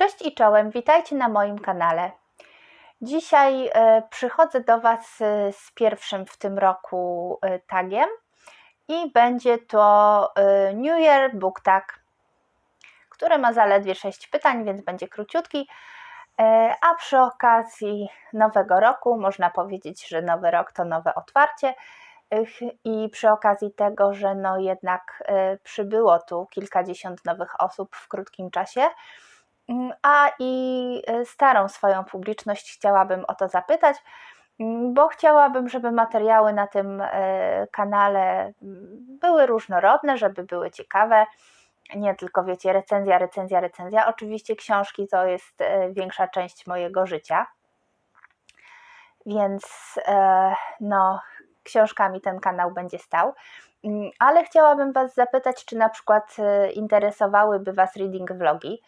Cześć i czołem, witajcie na moim kanale. Dzisiaj e, przychodzę do Was e, z pierwszym w tym roku e, tagiem i będzie to New Year Book Tag, który ma zaledwie 6 pytań, więc będzie króciutki. A przy okazji nowego roku, można powiedzieć, że nowy rok to nowe otwarcie. I przy okazji tego, że no jednak przybyło tu kilkadziesiąt nowych osób w krótkim czasie, a i e, starą swoją publiczność chciałabym o to zapytać, mm, bo chciałabym, żeby materiały na tym e, kanale mm, były różnorodne, żeby były ciekawe. Nie tylko wiecie, recenzja, recenzja, recenzja. Oczywiście książki to jest e, większa część mojego życia. Więc no, książkami ten kanał będzie stał. Ale chciałabym Was zapytać, czy na przykład interesowałyby Was reading vlogi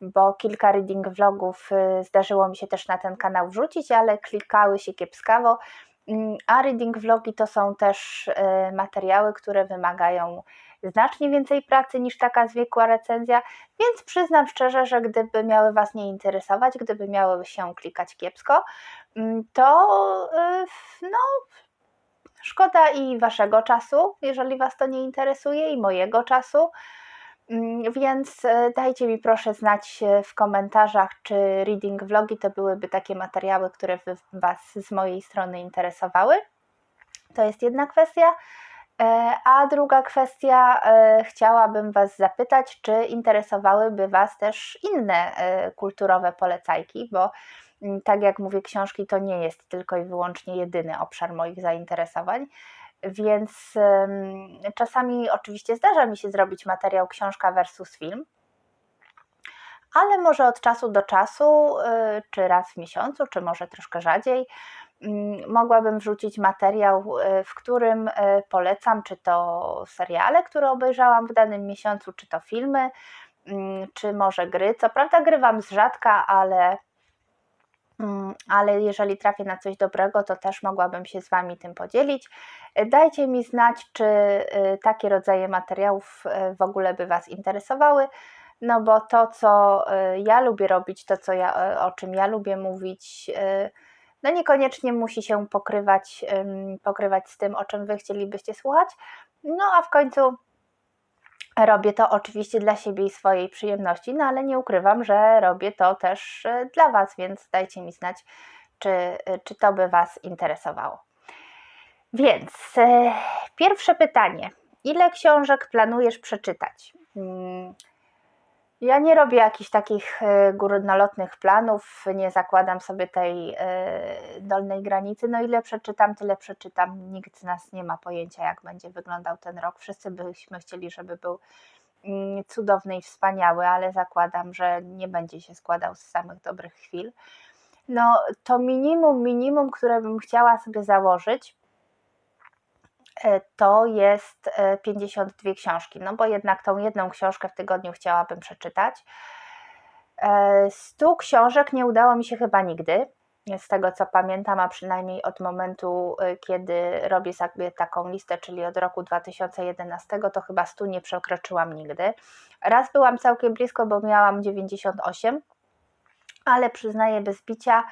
bo kilka reading vlogów y, zdarzyło mi się też na ten kanał wrzucić, ale klikały się kiepskawo. Mm, a reading vlogi to są też y, materiały, które wymagają znacznie więcej pracy niż taka zwykła recenzja, więc przyznam szczerze, że gdyby miały Was nie interesować, gdyby miały się klikać kiepsko, mm, to y, no, szkoda i Waszego czasu, jeżeli Was to nie interesuje, i mojego czasu. Mm, więc e, dajcie mi proszę znać e, w komentarzach, czy reading vlogi to byłyby takie materiały, które Was z mojej strony interesowały. To jest jedna kwestia. E, a druga kwestia, chciałabym Was zapytać, czy interesowałyby Was też inne kulturowe polecajki, bo mm, tak jak mówię, książki to nie jest tylko i wyłącznie jedyny obszar moich zainteresowań. Więc czasami oczywiście zdarza mi się zrobić materiał książka versus film, ale może od czasu do czasu, y, czy raz w miesiącu, czy może troszkę rzadziej, mm, mogłabym wrzucić materiał, y, w którym y, polecam, czy to seriale, które obejrzałam w danym miesiącu, czy to filmy, mm, czy może gry. Co prawda grywam z rzadka, ale ale jeżeli trafię na coś dobrego, to też mogłabym się z Wami tym podzielić. Dajcie mi znać, czy y, takie rodzaje materiałów y, w ogóle by Was interesowały. No bo to, co y, ja lubię robić, to, co ja, o czym ja lubię mówić, no niekoniecznie musi się pokrywać, pokrywać z tym, o czym Wy chcielibyście słuchać. No a w końcu Robię to oczywiście dla siebie i swojej przyjemności, no ale nie ukrywam, że robię to też e, dla Was, więc dajcie mi znać, czy, e, czy to by Was interesowało. Więc e, pierwsze pytanie. Ile książek planujesz przeczytać? Hmm, ja nie robię jakichś takich e, górnolotnych planów, nie zakładam sobie tej e, dolnej granicy. No ile przeczytam, tyle przeczytam. Nikt z nas nie ma pojęcia, jak będzie wyglądał ten rok. Wszyscy byśmy chcieli, żeby był mm, cudowny i wspaniały, ale zakładam, że nie będzie się składał z samych dobrych chwil. No to minimum, minimum, które bym chciała sobie założyć, to jest 52 e, książki, no bo jednak tą jedną książkę w tygodniu chciałabym przeczytać. 100 e, książek nie udało mi się chyba nigdy, z tego co pamiętam, a przynajmniej od momentu, kiedy robię sobie taką listę, czyli od roku 2011, to chyba 100 nie przekroczyłam nigdy. Raz byłam całkiem blisko, bo miałam 98, ale przyznaję bez bicia,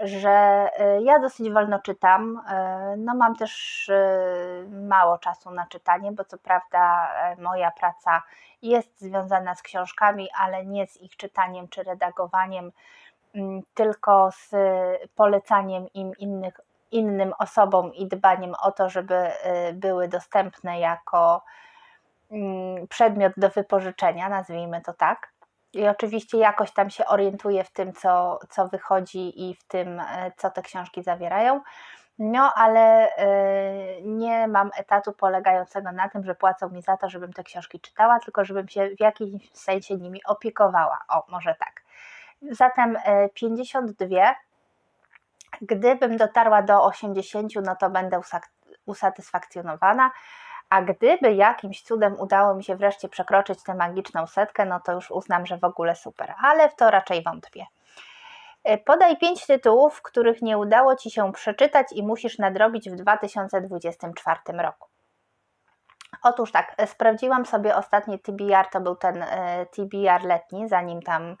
że y, ja dosyć wolno czytam. Y, no mam też y, mało czasu na czytanie, bo co prawda moja praca jest związana z książkami, ale nie z ich czytaniem czy redagowaniem, mm, tylko z polecaniem im innych, innym osobom i dbaniem o to, żeby były dostępne jako mm, przedmiot do wypożyczenia, nazwijmy to tak. I oczywiście jakoś tam się orientuję w tym, co, co wychodzi i w tym, e, co te książki zawierają. No, ale y, nie mam etatu polegającego na tym, że płacą mi za to, żebym te książki czytała, tylko żebym się w jakimś sensie nimi opiekowała. O, może tak. Zatem y, 52. Gdybym dotarła do 80, no to będę usatysfakcjonowana a gdyby jakimś cudem udało mi się wreszcie przekroczyć tę magiczną setkę, no to już uznam, że w ogóle super, ale w to raczej wątpię. E, podaj pięć tytułów, których nie udało Ci się przeczytać i musisz nadrobić w 2024 roku. Otóż tak, sprawdziłam sobie ostatni TBR, to był ten e, TBR letni, zanim tam e,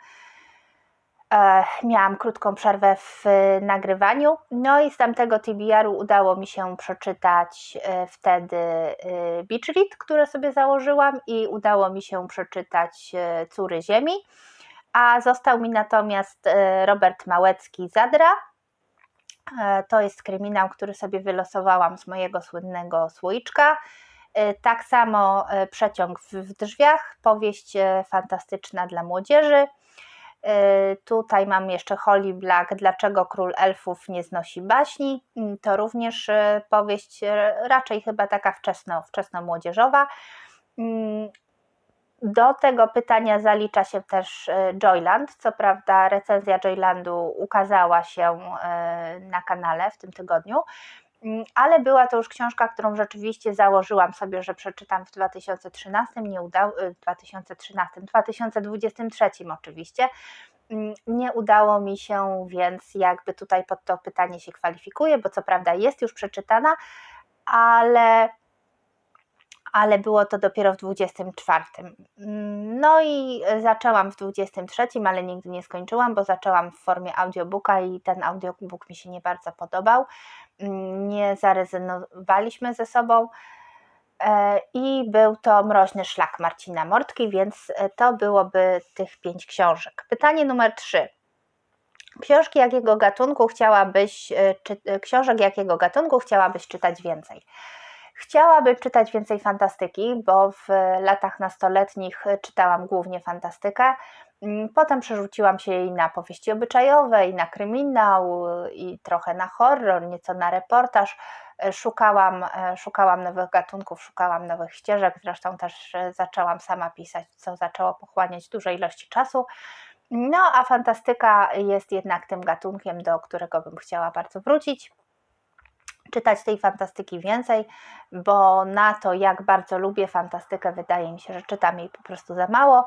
miałam krótką przerwę w nagrywaniu. No i z tamtego TBR-u udało mi się przeczytać e, wtedy e, Beach Read, które sobie założyłam, i udało mi się przeczytać Córy Ziemi. A został mi natomiast Robert Małecki Zadra. To jest kryminał, który sobie wylosowałam z mojego słynnego słoiczka. Tak samo Przeciąg w drzwiach, powieść fantastyczna dla młodzieży. Y, tutaj mam jeszcze Holly Black, Dlaczego Król Elfów nie znosi baśni. Mm, to również y, powieść y, raczej chyba taka wczesno, wczesno-młodzieżowa. Mm, do tego pytania zalicza się też Joyland. Co prawda, recenzja Joylandu ukazała się na kanale w tym tygodniu, ale była to już książka, którą rzeczywiście założyłam sobie, że przeczytam w 2013, nie udało, 2013, 2023 oczywiście. Mm, nie udało mi się, więc jakby tutaj pod to pytanie się kwalifikuje, bo co prawda jest już przeczytana, ale ale było to dopiero w 24. Mm, no i zaczęłam w 23, ale nigdy nie skończyłam, bo zaczęłam w formie audiobooka i ten audiobook mi się nie bardzo podobał. Nie zarezonowaliśmy ze sobą. E, I był to Mroźny Szlak Marcina Mortki, więc e, to byłoby tych pięć książek. Pytanie numer trzy. Książki jakiego gatunku chciałabyś, e, czy, książek jakiego gatunku chciałabyś czytać więcej? Chciałabym czytać więcej fantastyki, bo w latach nastoletnich czytałam głównie fantastykę. Mm, potem przerzuciłam się i na powieści obyczajowe, i na kryminał, i trochę na horror, nieco na reportaż. Szukałam, szukałam nowych gatunków, szukałam nowych ścieżek, zresztą też zaczęłam sama pisać, co zaczęło pochłaniać duże ilości czasu. No, a fantastyka jest jednak tym gatunkiem, do którego bym chciała bardzo wrócić czytać tej fantastyki więcej, bo na to, jak bardzo lubię fantastykę, wydaje mi się, że czytam jej po prostu za mało.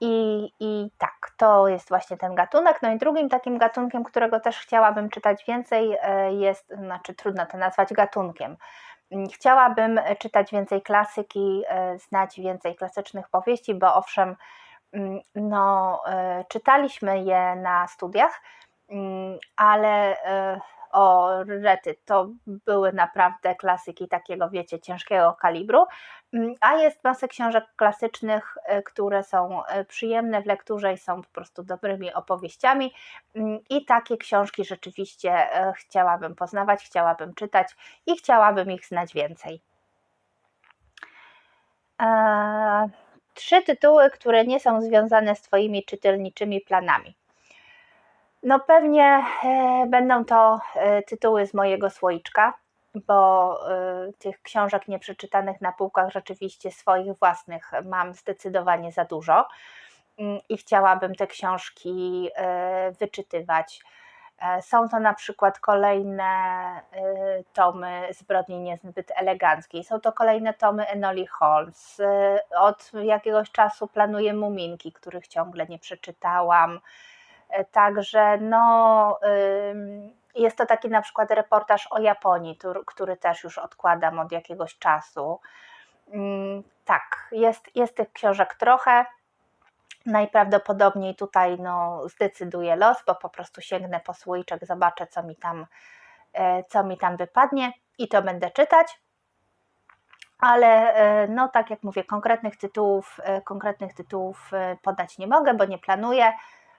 I, I tak, to jest właśnie ten gatunek. No i drugim takim gatunkiem, którego też chciałabym czytać więcej, e, jest, znaczy trudno to nazwać gatunkiem. Chciałabym czytać więcej klasyki, e, znać więcej klasycznych powieści, bo owszem, mm, no, e, czytaliśmy je na studiach, mm, ale o rety, to były naprawdę klasyki takiego, wiecie, ciężkiego kalibru, mm, a jest masę książek klasycznych, e, które są e, przyjemne w lekturze i są po prostu dobrymi opowieściami mm, i takie książki rzeczywiście e, chciałabym poznawać, chciałabym czytać i chciałabym ich znać więcej. Trzy tytuły, które nie są związane z Twoimi czytelniczymi planami. No pewnie e, będą to e, tytuły z mojego słoiczka, bo e, tych książek nieprzeczytanych na półkach rzeczywiście swoich własnych mam zdecydowanie za dużo mm, i chciałabym te książki wyczytywać. Są to na przykład kolejne tomy Zbrodni Niezbyt Eleganckiej, są to kolejne tomy Enoli Holmes. Od jakiegoś czasu planuję Muminki, których ciągle nie przeczytałam. E, także no, jest to taki na przykład reportaż o Japonii, który też już odkładam od jakiegoś czasu. Mm, tak, jest, jest tych książek trochę. Najprawdopodobniej tutaj no, zdecyduje los, bo po prostu sięgnę po słoiczek, zobaczę, co mi tam, e, co mi tam wypadnie i to będę czytać. Ale e, no, tak jak mówię, konkretnych tytułów, konkretnych tytułów podać nie mogę, bo nie planuję.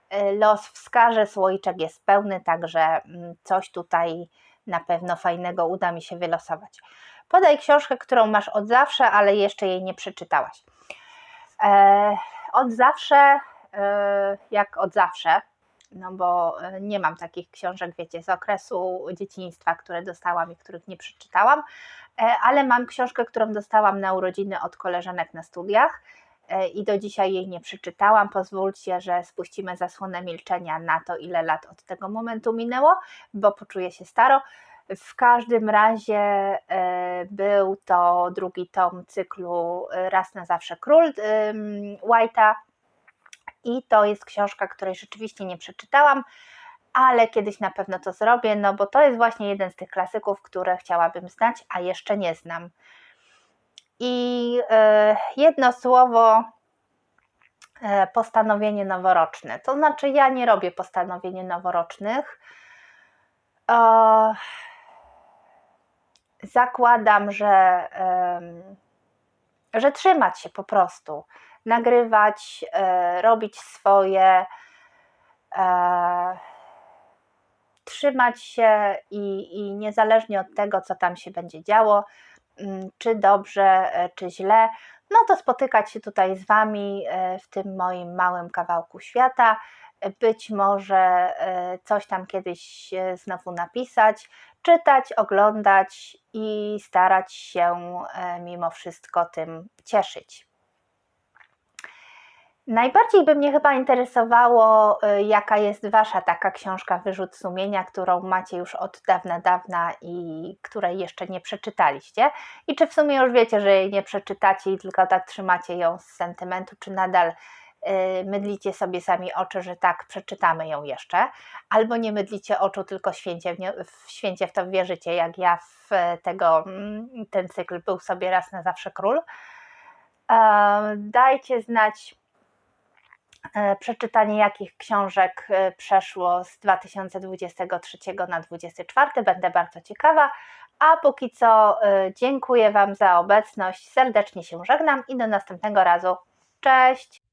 E, los wskaże, słoiczek jest pełny, także mm, coś tutaj na pewno fajnego uda mi się wylosować. Podaj książkę, którą masz od zawsze, ale jeszcze jej nie przeczytałaś. E, od zawsze, e, jak od zawsze, no bo e, nie mam takich książek, wiecie, z okresu dzieciństwa, które dostałam i których nie przeczytałam, e, ale mam książkę, którą dostałam na urodziny od koleżanek na studiach i do dzisiaj jej nie przeczytałam. Pozwólcie, że spuścimy zasłonę milczenia na to, ile lat od tego momentu minęło, bo poczuję się staro. W każdym razie e, był to drugi tom cyklu e, Raz na zawsze król White'a i to jest książka, której rzeczywiście nie przeczytałam, ale kiedyś na pewno to zrobię, no bo to jest właśnie jeden z tych klasyków, które chciałabym znać, a jeszcze nie znam. I e, jedno słowo e, postanowienie noworoczne. To znaczy, ja nie robię postanowień noworocznych. Zakładam, że, że trzymać się po prostu, nagrywać, e, robić swoje, trzymać się i, i niezależnie od tego, co tam się będzie działo, czy dobrze, e, czy źle, no to spotykać się tutaj z Wami e, w tym moim małym kawałku świata. E, Być może coś tam kiedyś znowu napisać, czytać, oglądać i starać się mimo wszystko tym cieszyć. Najbardziej by mnie chyba interesowało, y, jaka jest Wasza taka książka Wyrzut sumienia, którą macie już od dawna, dawna i której jeszcze nie przeczytaliście. I czy w sumie już wiecie, że jej nie przeczytacie i tylko tak trzymacie ją z sentymentu, czy nadal y, mydlicie sobie sami oczy, że tak, przeczytamy ją jeszcze, albo nie mydlicie oczu, tylko święcie w, nie, w, święcie w to wierzycie, jak ja w e, tego, mm, ten cykl był sobie raz na zawsze król. E, Dajcie znać, przeczytanie jakich książek e, przeszło z 2023 na 2024. Będę bardzo ciekawa. A póki co e, dziękuję Wam za obecność. Serdecznie się żegnam i do następnego razu. Cześć!